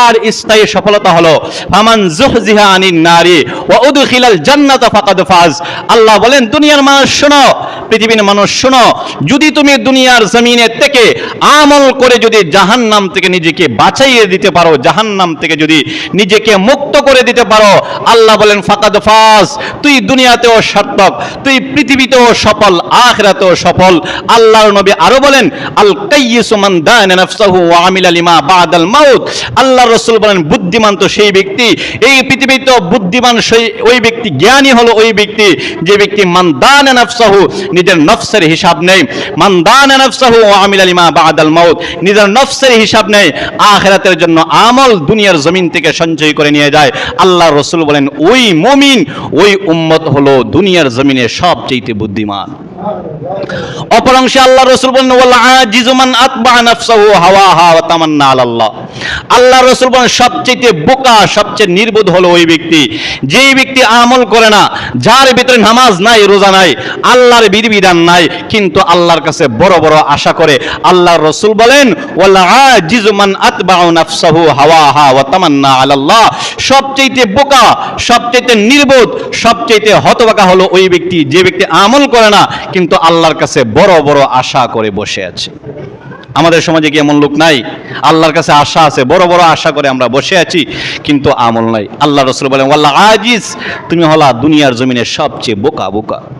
আর স্থায়ী সফলতা হলো, ফামান জুহজিহা আনিন নারী ওয়া উদখিলাল জান্নাতা ফাকাদ ফাজ। আল্লাহ বলেন, দুনিয়ার মানুষ শোনো, পৃথিবীর মানুষ শোনো, যদি তুমি দুনিয়ার জমিনের থেকে আমল করে যদি জাহান্নাম থেকে নিজেকে বাঁচাইয়ে দিতে পারো, জাহান্নাম থেকে যদি নিজেকে মুক্ত করে দিতে পারো, আল্লাহ বলেন, ফাকাদ ফাজ, তুই দুনিয়াতেও সার্থক, তুই পৃথিবীতেও সফল, আখিরাতেও সফল। আল্লাহর নবী আরও বলেন, আল কাইয়িসু মান দানা নাফসাহু ওয়া আমিলা লিমা বাদাল মাউত। আল্লাহর রাসূল বলেন, বুদ্ধিমান তো সেই ব্যক্তি। এই পৃথিবীতে বুদ্ধিমান সেই, ওই ব্যক্তি জ্ঞানী হলো ওই ব্যক্তি। যে ব্যক্তি মান দানা নাফসাহু, নিজের নফসের হিসাব নেই। মান দানা নাফসাহু ওয়া আমিলা লিমা বাদাল মাউত। নিজের নফসের হিসাব নেই। আখিরাতের জন্য আমল দুনিয়ার জমিন থেকে সঞ্চয় করে নিয়ে যায়। আল্লাহ রসুল বলেন, ওই মমিন, ওই উম্মত হলো দুনিয়ার জমিনে সবচেয়ে বুদ্ধিমান। অপর অংশে আল্লাহ রসুল বলেন, ওয়াল আজিজু মান আতবা নাফসাহু হাওয়াহা ওয়া তামান্না আলাল্লাহ। আল্লাহ রসুল বলেন, সবচেয়ে বোকা, সবচেয়ে নির্বোধ হলো ওই ব্যক্তি। যেই ব্যক্তি আমল করে না, যার ভিতরে নামাজ নাই, রোজা নাই, আল্লাহর বিধিবিধান নাই, কিন্তু আল্লাহর কাছে বড় বড় আশা করে, আল্লাহর রসুল বলেন আলাল্লাহ। সবচেয়ে বোকা, সবচেয়ে নির্বোধ, সবচেয়ে হতবাকা হলো ওই ব্যক্তি। যে ব্যক্তি আমল করে না, কিন্তু আল্লাহর কাছে বড় বড় আশা করে বসে আছে। আমাদের সমাজে কি এমন লোক নাই? আল্লাহর কাছে আশা আছে, বড় বড় আশা করে আমরা বসে আছি, কিন্তু আমল নাই। আল্লাহ রসুল বলেন আল্লাহ আজিজ তুমি হলা দুনিয়ার জমিনের সবচেয়ে বোকা বোকা।